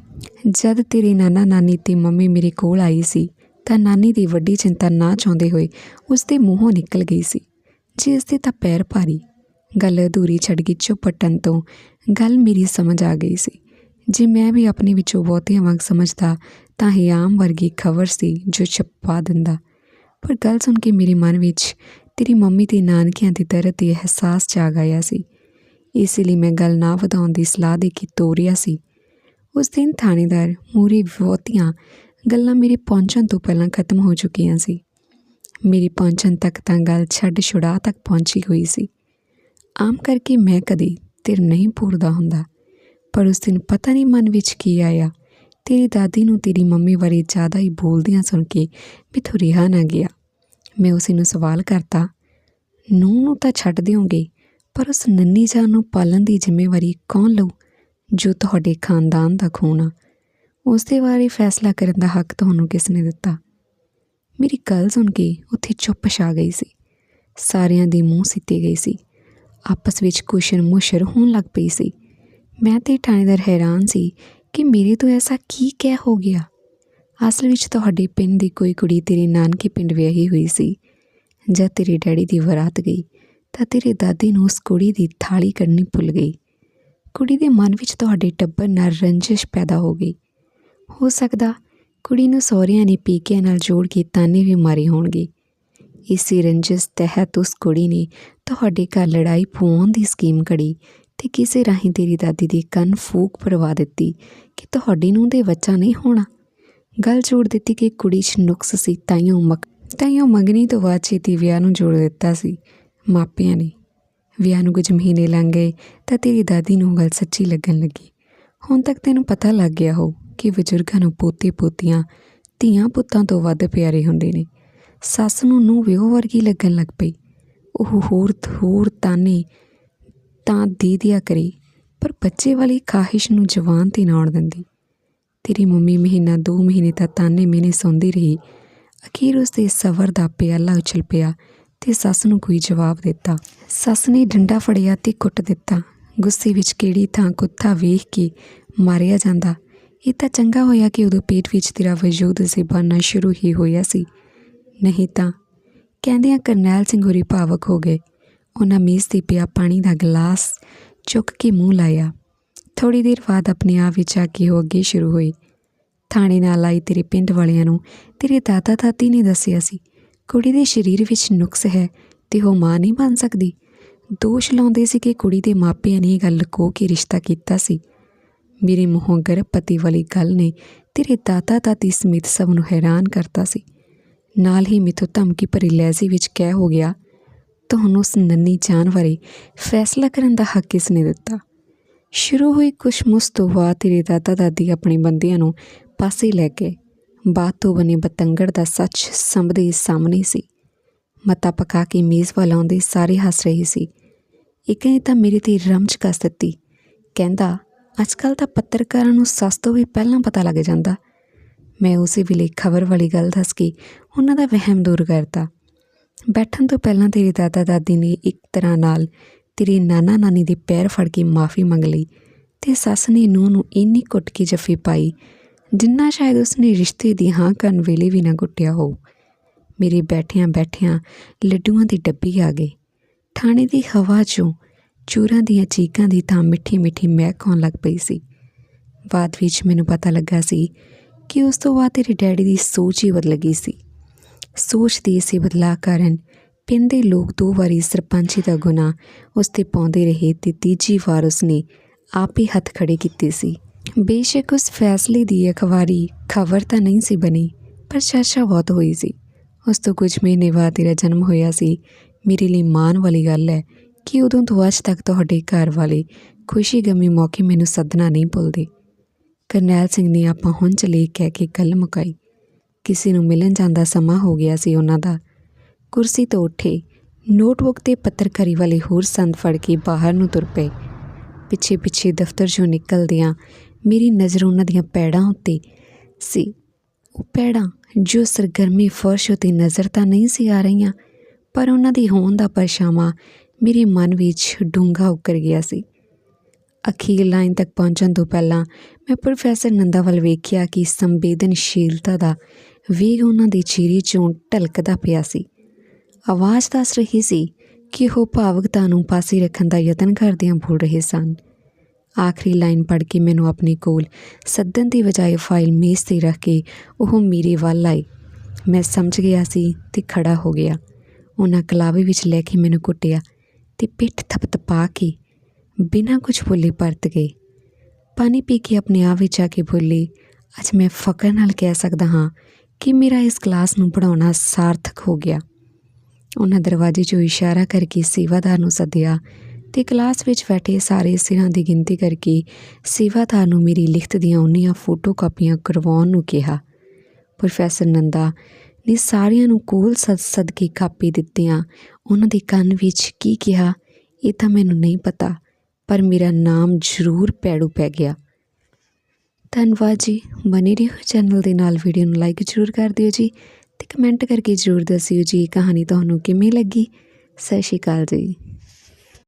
ਜਦ ਤੇਰੇ ਨਾਨਾ ਨਾਨੀ ਤੇ ਮੰਮੀ ਮੇਰੇ ਕੋਲ ਆਈ ਸੀ ਤਾਂ ਨਾਨੀ ਦੀ ਵੱਡੀ ਚਿੰਤਾ ਨਾ ਚਾਹੁੰਦੇ ਹੋਏ ਉਸ ਦੇ ਮੂੰਹੋਂ ਨਿਕਲ ਗਈ ਸੀ। ਜਿਸ ਦੇ ਤਾਂ ਪੈਰ ਭਾਰੀ, ਗੱਲ ਅਧੂਰੀ ਛੱਡ ਗਈ ਚੁੱਪਟਨ ਤੋਂ ਗੱਲ ਮੇਰੀ ਸਮਝ ਆ ਗਈ ਸੀ। ਜੇ ਮੈਂ ਵੀ ਆਪਣੇ ਵਿੱਚੋਂ ਬਹੁਤੀਆਂ ਵਾਂਗ ਸਮਝਦਾ, ਤਾਂ ਇਹ ਆਮ ਵਰਗੀ ਖਬਰ ਸੀ ਜੋ ਛਪਾ ਦਿੰਦਾ। ਪਰ ਗੱਲ ਸੁਣ ਕੇ ਮੇਰੇ ਮਨ ਵਿੱਚ ਤੇਰੀ ਮੰਮੀ ਤੇ ਨਾਨਕਿਆਂ ਦੀ ਦਰਦ 'ਤੇ ਅਹਿਸਾਸ ਜਾਗ ਆਇਆ ਸੀ। ਇਸ ਲਈ ਮੈਂ ਗੱਲ ਨਾ ਵਧਾਉਣ ਦੀ ਸਲਾਹ ਦੇ ਕੇ ਤੋਰਿਆ ਸੀ। ਉਸ ਦਿਨ ਥਾਣੇਦਾਰ ਮੂਰੀ ਬਹੁਤੀਆਂ ਗੱਲਾਂ ਮੇਰੇ ਪਹੁੰਚਣ ਤੋਂ ਪਹਿਲਾਂ ਖਤਮ ਹੋ ਚੁੱਕੀਆਂ ਸੀ। ਮੇਰੀ ਪਹੁੰਚਣ ਤੱਕ ਤਾਂ ਗੱਲ ਛੱਡ ਛੁੜਾ ਤੱਕ ਪਹੁੰਚੀ ਹੋਈ ਸੀ। ਆਮ ਕਰਕੇ ਮੈਂ ਕਦੇ ਤਿਰ ਨਹੀਂ ਪੂਰਦਾ ਹੁੰਦਾ, ਪਰ ਉਸ ਦਿਨ ਪਤਾ ਨਹੀਂ ਮਨ ਵਿੱਚ ਕੀ ਆਇਆ। ਤੇਰੀ ਦਾਦੀ ਨੂੰ ਤੇਰੀ ਮੰਮੀ ਬਾਰੇ ਜ਼ਿਆਦਾ ਹੀ ਬੋਲਦਿਆਂ ਸੁਣ ਕੇ ਮੈਥੋਂ ਰਿਹਾ ਨਾ ਗਿਆ। ਮੈਂ ਉਸ ਨੂੰ ਸਵਾਲ ਕਰਤਾ ਨੂੰ ਨੂੰ ਤਾਂ ਛੱਡ ਦਿਓਗੇ, ਪਰ ਉਸ ਨੰਨੀ ਜਾਨ ਨੂੰ ਪਾਲਣ ਦੀ ਜ਼ਿੰਮੇਵਾਰੀ ਕੌਣ ਲਊ, ਜੋ ਤੁਹਾਡੇ ਖਾਨਦਾਨ ਦਾ ਖੂਨ ਆ? ਉਸ ਦੇ ਬਾਰੇ ਫੈਸਲਾ ਕਰਨ ਦਾ ਹੱਕ ਤੁਹਾਨੂੰ ਕਿਸ ਨੇ ਦਿੱਤਾ? ਮੇਰੀ ਗੱਲ ਸੁਣ ਕੇ ਉੱਥੇ ਚੁੱਪ ਛਾ ਗਈ ਸੀ। ਸਾਰਿਆਂ ਦੇ ਮੂੰਹ ਸਿੱਤੇ ਗਈ ਸੀ। ਆਪਸ ਵਿੱਚ ਕੁਸ਼ਨ ਮੁਸ਼ਰ ਹੋਣ ਲੱਗ ਪਈ ਸੀ। ਮੈਂ ਤੇ ਥਾਣੇਦਾਰ ਹੈਰਾਨ ਸੀ ਕਿ ਮੇਰੇ ਤੋਂ ਐਸਾ ਕੀ ਕਹਿ ਹੋ ਗਿਆ। ਅਸਲ ਵਿੱਚ ਤੁਹਾਡੇ ਪਿੰਡ ਦੀ ਕੋਈ ਕੁੜੀ ਤੇਰੇ ਨਾਨਕੇ ਪਿੰਡ ਵਿਆਹੀ ਹੋਈ ਸੀ। ਜਦ ਤੇਰੇ ਡੈਡੀ ਦੀ ਵਰਾਤ ਗਈ, ਤਾਂ ਤੇਰੇ ਦਾਦੀ ਨੂੰ ਉਸ ਕੁੜੀ ਦੀ ਥਾਲੀ ਕੱਢਣੀ ਭੁੱਲ ਗਈ। ਕੁੜੀ ਦੇ ਮਨ ਵਿੱਚ ਤੁਹਾਡੇ ਟੱਬਰ ਨਾਲ ਰੰਜਿਸ਼ ਪੈਦਾ ਹੋ ਗਈ। ਹੋ ਸਕਦਾ ਕੁੜੀ ਨੂੰ ਸਹੁਰਿਆਂ ਨੇ ਪੀਕਿਆਂ ਨਾਲ ਜੋੜ ਕੇ ਤਾਨੇ ਵੀ ਮਾਰੇ ਹੋਣਗੇ। ਇਸੇ ਰੰਜਸ ਤਹਿਤ ਉਸ ਕੁੜੀ ਨੇ ਤੁਹਾਡੇ ਘਰ ਲੜਾਈ ਪਵਾਉਣ ਦੀ ਸਕੀਮ ਘੜੀ ਤੇ ਕਿਸੇ ਰਾਹੀਂ ਤੇਰੀ ਦਾਦੀ ਦੀ ਕੰਨ ਫੂਕ ਪਰਵਾ ਦਿੱਤੀ ਕਿ ਤੁਹਾਡੀ ਨੂੰ ਦੇ ਬੱਚਾ ਨਹੀਂ ਹੋਣਾ। ਗੱਲ ਜੋੜ ਦਿੱਤੀ ਕਿ ਕੁੜੀ 'ਚ ਨੁਕਸ ਸੀ, ਤਾਈਓ ਮਕ ਤਾਈਓ ਮੰਗਣੀ ਤੋਂ ਬਾਅਦ ਛੇਤੀ ਵਿਆਹ ਨੂੰ ਜੋੜ ਦਿੱਤਾ ਸੀ। ਮਾਪਿਆਂ ਨੇ ਵਿਆਹ ਨੂੰ ਕੁਝ ਮਹੀਨੇ ਲੰਘ ਗਏ ਤਾਂ ਤੇਰੀ ਦਾਦੀ ਨੂੰ ਗੱਲ ਸੱਚੀ ਲੱਗਣ ਲੱਗੀ। ਹੁਣ ਤੱਕ ਤੈਨੂੰ ਪਤਾ ਲੱਗ ਗਿਆ ਹੋ ਕਿ ਬਜ਼ੁਰਗਾਂ ਨੂੰ ਪੋਤੇ ਪੋਤੀਆਂ ਧੀਆਂ ਪੁੱਤਾਂ ਤੋਂ ਵੱਧ ਪਿਆਰੇ ਹੁੰਦੇ ਨੇ। ਸੱਸ ਨੂੰ ਨੂੰ ਵਿਓ ਵਰਗੀ ਲੱਗਣ ਲੱਗ ਪਈ। ਉਹ ਹੋਰ ਹੋਰ ਤਾਨੇ ਤਾਂ ਦੇ ਦਿਆ ਕਰੀ, ਪਰ ਬੱਚੇ ਵਾਲੀ ਖਾਹਿਸ਼ ਨੂੰ ਜਵਾਨ ਤੇ ਨਾ ਆਉਣ ਦਿੰਦੀ। ਤੇਰੀ ਮੰਮੀ ਮਹੀਨਾ ਦੋ ਮਹੀਨੇ ਤਾਂ ਤਾਨੇ ਮੈਨੇ ਸੌਂਦੀ ਰਹੀ। ਅਖੀਰ ਉਸ ਦੇ ਸਬਰ ਦਾ ਪਿਆਲਾ ਉਛਲ ਪਿਆ ਤੇ ਸੱਸ ਨੂੰ ਕੋਈ ਜਵਾਬ ਦਿੱਤਾ। ਸੱਸ ਨੇ ਡੰਡਾ ਫੜਿਆ ਤੇ ਕੁੱਟ ਦਿੱਤਾ। ਗੁੱਸੇ ਵਿੱਚ ਕਿਹੜੀ ਥਾਂ ਕੁੱਤਾ ਵੇਖ ਕੇ ਮਾਰਿਆ ਜਾਂਦਾ। ਇਹ ਤਾਂ ਚੰਗਾ ਹੋਇਆ ਕਿ ਉਦੋਂ ਪੇਟ ਵਿੱਚ ਤੇਰਾ ਵਜੂਦ ਸੀ ਸ਼ੁਰੂ ਹੀ ਹੋਇਆ ਸੀ ਨਹੀਂ ਤਾਂ ਕਹਿੰਦਿਆਂ ਕਰਨੈਲ ਸਿੰਘ ਹੋਰੀ ਭਾਵਕ ਹੋ ਗਏ ਉਹਨਾਂ ਮੇਜ਼ ਤੇ ਪਿਆ ਪਾਣੀ ਦਾ ਗਲਾਸ ਚੁੱਕ ਕੇ ਮੂੰਹ ਲਾਇਆ ਥੋੜੀ ਦੇਰ ਬਾਅਦ ਆਪਣੇ ਆਪ ਵਿੱਚ ਆ ਕੇ ਉਹ ਅੱਗੇ ਸ਼ੁਰੂ ਹੋਈ ਥਾਣੇ ਨਾਲ ਆਈ ਤੇਰੇ ਪਿੰਡ ਵਾਲਿਆਂ ਨੂੰ ਤੇਰੇ ਦਾਦਾ ਦਾਦੀ ਨੇ ਦੱਸਿਆ ਸੀ ਕੁੜੀ ਦੇ ਸਰੀਰ ਵਿੱਚ ਨੁਕਸ ਹੈ ਤੇ ਉਹ ਮਾਂ ਨਹੀਂ ਬਣ ਸਕਦੀ ਦੋਸ਼ ਲਾਉਂਦੇ ਸੀ ਕਿ ਕੁੜੀ ਦੇ ਮਾਪਿਆਂ ਨੇ ਇਹ ਗੱਲ ਲੁਕੋ ਕੇ ਰਿਸ਼ਤਾ ਕੀਤਾ ਸੀ ਮੇਰੇ ਮੂੰਹੋਂ ਗਰਭਪਤੀ ਵਾਲੀ ਗੱਲ ਨੇ ਤੇਰੇ ਦਾਦਾ ਦਾਦੀ ਸਮੇਤ ਸਭ ਨੂੰ ਹੈਰਾਨ ਕਰਤਾ ਸੀ। ਨਾਲ ਹੀ ਮਿੱਥੋਂ ਧਮਕੀ ਭਰੀ ਲਹਿਜ਼ੀ ਵਿੱਚ ਕਹਿ ਹੋ ਗਿਆ, ਤੁਹਾਨੂੰ ਉਸ ਨੰਨੀ ਜਾਨ ਬਾਰੇ ਫੈਸਲਾ ਕਰਨ ਦਾ ਹੱਕ ਕਿਸ ਨੇ ਦਿੱਤਾ? ਸ਼ੁਰੂ ਹੋਈ ਕੁਛ ਮੁਸ ਤੋਂ ਬਾਅਦ ਤੇਰੇ ਦਾਦਾ ਦਾਦੀ ਆਪਣੇ ਬੰਦਿਆਂ ਨੂੰ ਪਾਸੇ ਲੈ ਕੇ ਬਾਤ ਤੋਂ ਬਣੇ ਬਤੰਗੜ ਦਾ ਸੱਚ ਸੰਭਦੇ ਸਾਹਮਣੇ ਸੀ। ਮਤਾ ਪਕਾ ਕੇ ਮੇਜ਼ ਵੱਲ ਆਉਂਦੇ ਸਾਰੇ ਹੱਸ ਰਹੇ ਸੀ। ਇੱਕ ਨੇ ਤਾਂ ਮੇਰੇ ਤੇ ਰਮਜ਼ ਕੱਸ ਦਿੱਤੀ, ਕਹਿੰਦਾ ਅੱਜ ਕੱਲ ਤਾਂ ਪੱਤਰਕਾਰਾਂ ਨੂੰ ਸੱਸ ਤੋਂ ਵੀ ਪਹਿਲਾਂ ਪਤਾ ਲੱਗ ਜਾਂਦਾ। ਮੈਂ ਉਸੇ ਵੇਲੇ ਖਬਰ ਵਾਲੀ ਗੱਲ ਦੱਸ ਕੇ ਉਹਨਾਂ ਦਾ ਵਹਿਮ ਦੂਰ ਕਰਤਾ। ਬੈਠਣ ਤੋਂ ਪਹਿਲਾਂ ਤੇਰੇ ਦਾਦਾ ਦਾਦੀ ਨੇ ਇੱਕ ਤਰ੍ਹਾਂ ਨਾਲ ਤੇਰੇ ਨਾਨਾ ਨਾਨੀ ਦੇ ਪੈਰ ਫੜ ਕੇ ਮਾਫੀ ਮੰਗ ਲਈ ਤੇ ਸੱਸ ਨੇ ਨੂੰਹ ਨੂੰ ਇੰਨੀ ਕੁੱਟ ਕੇ ਜੱਫੀ ਪਾਈ, ਜਿੰਨਾ ਸ਼ਾਇਦ ਉਸਨੇ ਰਿਸ਼ਤੇ ਦੀ ਹਾਂ ਕਰਨ ਵੇਲੇ ਵੀ ਨਾ ਗੁੱਟਿਆ ਹੋ ਮੇਰੇ ਬੈਠਿਆਂ ਬੈਠਿਆਂ ਲੱਡੂਆਂ ਦੀ ਡੱਬੀ ਆ ਗਈ। ਥਾਣੇ ਦੀ ਹਵਾ 'ਚੋਂ ਚੂਰਾਂ ਦੀਆਂ ਚੀਕਾਂ ਦੀ ਤਾਂ ਮਿੱਠੀ ਮਿੱਠੀ ਮਹਿਕ ਆਉਣ ਲੱਗ ਪਈ ਸੀ। ਬਾਅਦ ਵਿੱਚ ਮੈਨੂੰ ਪਤਾ ਲੱਗਾ ਸੀ ਕਿ ਉਸ ਤੋਂ ਬਾਅਦ ਤੇਰੇ ਡੈਡੀ ਦੀ ਸੋਚ ਹੀ ਬਦਲ ਗਈ ਸੀ। ਸੋਚ ਦੇ ਇਸੇ ਬਦਲਾਅ ਕਾਰਨ ਪਿੰਡ ਦੇ ਲੋਕ ਦੋ ਵਾਰੀ ਸਰਪੰਚੀ ਦਾ ਗੁਨਾਹ ਉਸ ਤੇ ਪਾਉਂਦੇ ਰਹੇ ਤੇ ਤੀਜੀ ਵਾਰ ਉਸਨੇ ਆਪ ਹੀ ਹੱਥ ਖੜੇ ਕੀਤੇ ਸੀ। ਬੇਸ਼ੱਕ ਉਸ ਫੈਸਲੇ ਦੀ ਅਖਬਾਰੀ ਖਬਰ ਤਾਂ ਨਹੀਂ ਸੀ ਬਣੀ, ਪਰ ਚਰਚਾ ਬਹੁਤ ਹੋਈ ਸੀ। ਉਸ ਤੋਂ ਕੁਝ ਮਹੀਨੇ ਬਾਅਦ ਤੇਰਾ ਜਨਮ ਹੋਇਆ ਸੀ। ਮੇਰੇ ਲਈ ਮਾਣ ਵਾਲੀ ਗੱਲ ਹੈ ਕਿ ਉਦੋਂ ਤੋਂ ਅੱਜ ਤੱਕ ਤੁਹਾਡੇ ਘਰ ਵਾਲੇ ਖੁਸ਼ੀ ਗਮੀ ਮੌਕੇ ਮੈਨੂੰ ਸੱਦਣਾ ਨਹੀਂ ਭੁੱਲਦੇ। ਕਰਨੈਲ ਸਿੰਘ ਨੇ ਆਪਾਂ ਹੁਣ ਚਲੇ ਕਹਿ ਕੇ ਗੱਲ ਮੁਕਾਈ। ਕਿਸੇ ਨੂੰ ਮਿਲਣ ਜਾਂਦਾ ਸਮਾਂ ਹੋ ਗਿਆ ਸੀ ਉਹਨਾਂ ਦਾ। ਕੁਰਸੀ ਤੋਂ ਉੱਠੇ, ਨੋਟਬੁੱਕ ਤੇ ਪੱਤਰਕਾਰੀ ਵਾਲੇ ਹੋਰ ਸੰਦ ਫੜ ਕੇ ਬਾਹਰ ਨੂੰ ਤੁਰ ਪਏ। ਪਿੱਛੇ ਪਿੱਛੇ ਦਫ਼ਤਰ ਚੋਂ ਨਿਕਲਦਿਆਂ ਮੇਰੀ ਨਜ਼ਰ ਉਹਨਾਂ ਦੀਆਂ ਪੈੜਾਂ ਉੱਤੇ ਸੀ। ਉਹ ਪੈੜਾਂ ਜੋ ਸਰਗਰਮੀ ਫਰਸ਼ ਉਤੇ ਨਜ਼ਰ ਤਾਂ ਨਹੀਂ ਸੀ ਆ ਰਹੀਆਂ, ਪਰ ਉਹਨਾਂ ਦੀ ਹੋਣ ਦਾ ਪਰਛਾਵਾਂ ਮੇਰੇ ਮਨ ਵਿੱਚ ਡੂੰਘਾ ਉੱਕਰ ਗਿਆ ਸੀ। ਅਖੀਰ ਲਾਈਨ ਤੱਕ ਪਹੁੰਚਣ ਤੋਂ ਪਹਿਲਾਂ ਮੈਂ ਪ੍ਰੋਫੈਸਰ ਨੰਦਾ ਵੱਲ ਵੇਖਿਆ ਕਿ ਸੰਵੇਦਨਸ਼ੀਲਤਾ ਦਾ ਵੇਗ ਉਹਨਾਂ ਦੇ ਚਿਹਰੇ 'ਚੋਂ ਢਲਕਦਾ ਪਿਆ ਸੀ। ਆਵਾਜ਼ ਦੱਸ ਰਹੀ ਸੀ ਕਿ ਉਹ ਭਾਵਕਤਾ ਨੂੰ ਪਾਸੇ ਰੱਖਣ ਦਾ ਯਤਨ ਕਰਦਿਆਂ ਬੋਲ ਰਹੇ ਸਨ। ਆਖਰੀ ਲਾਈਨ ਪੜ੍ਹ ਕੇ ਮੈਨੂੰ ਆਪਣੇ ਕੋਲ ਸੱਦਣ ਦੀ ਬਜਾਏ ਫਾਈਲ ਮੇਜ਼ ਤੇ ਰੱਖ ਕੇ ਉਹ ਮੇਰੇ ਵੱਲ ਆਈ। ਮੈਂ ਸਮਝ ਗਿਆ ਸੀ ਤੇ ਖੜਾ ਹੋ ਗਿਆ। ਉਹਨਾਂ ਕਲਾਵੇ ਵਿੱਚ ਲੈ ਕੇ ਮੈਨੂੰ ਕੁੱਟਿਆ। ਤੇ ਪਿੱਠ ਥਪਥਪਾ ਕੇ ਬਿਨਾਂ ਕੁਝ ਬੋਲੇ ਪਰਤ ਗਏ। ਪਾਣੀ ਪੀ ਕੇ ਆਪਣੇ ਆਪ ਵਿੱਚ ਆ ਕੇ ਬੋਲੀ, ਅੱਜ ਮੈਂ ਫਕਰ ਨਾਲ ਕਹਿ ਸਕਦਾ ਹਾਂ ਕਿ ਮੇਰਾ ਇਸ ਕਲਾਸ ਨੂੰ ਪੜਾਉਣਾ ਸਾਰਥਕ ਹੋ ਗਿਆ। ਉਹਨਾਂ ਦਰਵਾਜ਼ੇ 'ਚੋਂ ਇਸ਼ਾਰਾ ਕਰਕੇ ਸੇਵਾਦਾਰ ਨੂੰ ਸੱਦਿਆ ਤੇ ਕਲਾਸ ਵਿੱਚ ਬੈਠੇ ਸਾਰੇ ਸਿਰਾਂ ਦੀ ਗਿਣਤੀ ਕਰਕੇ ਸੇਵਾਦਾਰ ਨੂੰ ਮੇਰੀ ਲਿਖਤ ਦੀਆਂ ਉਨੀਆਂ ਫੋਟੋ ਕਾਪੀਆਂ ਕਰਵਾਉਣ ਨੂੰ ਕਿਹਾ। ਪ੍ਰੋਫੈਸਰ ਨੰਦਾ ਨੇ ਸਾਰਿਆਂ ਨੂੰ ਕੋਲ ਸੱਦ ਸੱਦ ਕੇ ਕਾਪੀ ਦਿੱਤੀਆਂ। ਉਹਨਾਂ ਦੇ ਕੰਨ ਵਿੱਚ ਕੀ ਕਿਹਾ, ਇਹ ਤਾਂ ਮੈਨੂੰ ਨਹੀਂ ਪਤਾ, ਪਰ ਮੇਰਾ ਨਾਮ ਜ਼ਰੂਰ ਪੈੜੂ ਪੈ ਗਿਆ। ਧੰਨਵਾਦ ਜੀ। ਬਨੇ ਰਹੋ ਚੈਨਲ ਦੇ ਨਾਲ। ਵੀਡੀਓ ਨੂੰ ਲਾਈਕ ਜ਼ਰੂਰ ਕਰ ਦਿਓ ਜੀ ਤੇ ਕਮੈਂਟ ਕਰਕੇ ਜ਼ਰੂਰ ਦੱਸਿਓ ਜੀ ਇਹ ਕਹਾਣੀ ਤੁਹਾਨੂੰ ਕਿਵੇਂ ਲੱਗੀ। ਸਤਿ ਸ਼੍ਰੀ ਅਕਾਲ ਜੀ।